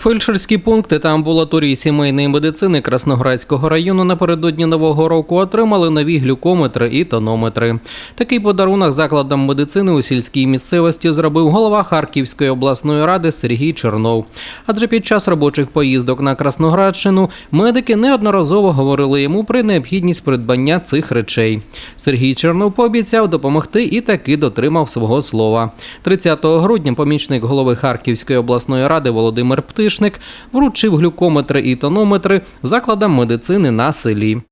Фельдшерські пункти та амбулаторії сімейної медицини Красноградського району напередодні нового року отримали нові глюкометри і тонометри. Такий подарунок закладам медицини у сільській місцевості зробив голова Харківської обласної ради Сергій Чернов. Адже під час робочих поїздок на Красноградщину медики неодноразово говорили йому про необхідність придбання цих речей. Сергій Чернов пообіцяв допомогти і таки дотримав свого слова. 30 грудня помічник голови Харківської обласної ради Володимир Птишник вручив глюкометри і тонометри закладам медицини на селі.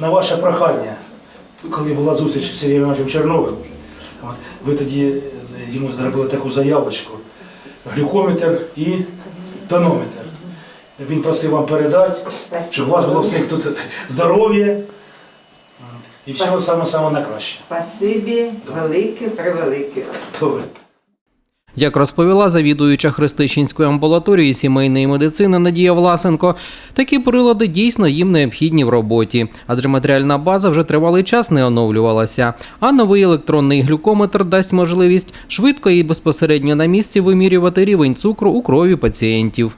На ваше прохання, коли була зустріч з Сергієм Івановичем Черновим, ви тоді йому зробили таку заявочку, глюкометр і тонометр. Він просив вам передати, щоб у вас було всіх тут здоров'я і всього саме-саме на краще. Спасибі, велике, превелике. Добре. Як розповіла завідуюча Христищинської амбулаторії сімейної медицини Надія Власенко, такі прилади дійсно їм необхідні в роботі, адже матеріальна база вже тривалий час не оновлювалася. А новий електронний глюкометр дасть можливість швидко і безпосередньо на місці вимірювати рівень цукру у крові пацієнтів.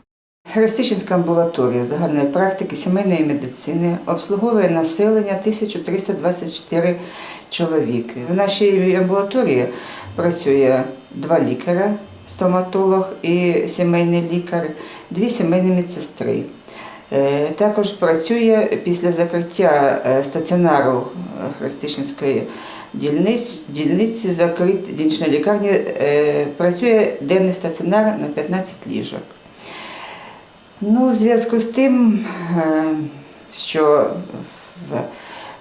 Христичинська амбулаторія загальної практики сімейної медицини обслуговує населення 1324 чоловіки. В нашій амбулаторії працює два лікаря, стоматолог і сімейний лікар, дві сімейні медсестри. Е, Також працює після закриття е, стаціонару Христичинської дільниць, дільниці закрит, дільничної лікарні, е, працює денний стаціонар на 15 ліжок. Ну, у зв'язку з тим, що в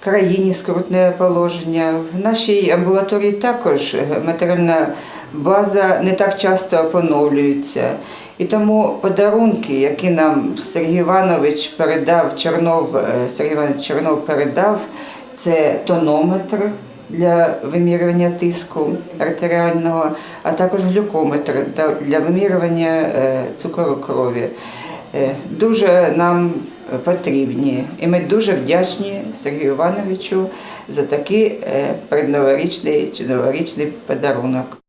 країні скрутне положення, в нашій амбулаторії також матеріальна база не так часто поновлюється. І тому подарунки, які нам Сергій Іванович передав, Чернов, е, Сергій Іванович Чернов передав, це тонометр для вимірювання тиску артеріального, а також глюкометр для- вимірювання е, цукру крові. Е, Дуже нам потрібні. І ми дуже вдячні Сергію Івановичу за такий предноворічний чи новорічний подарунок.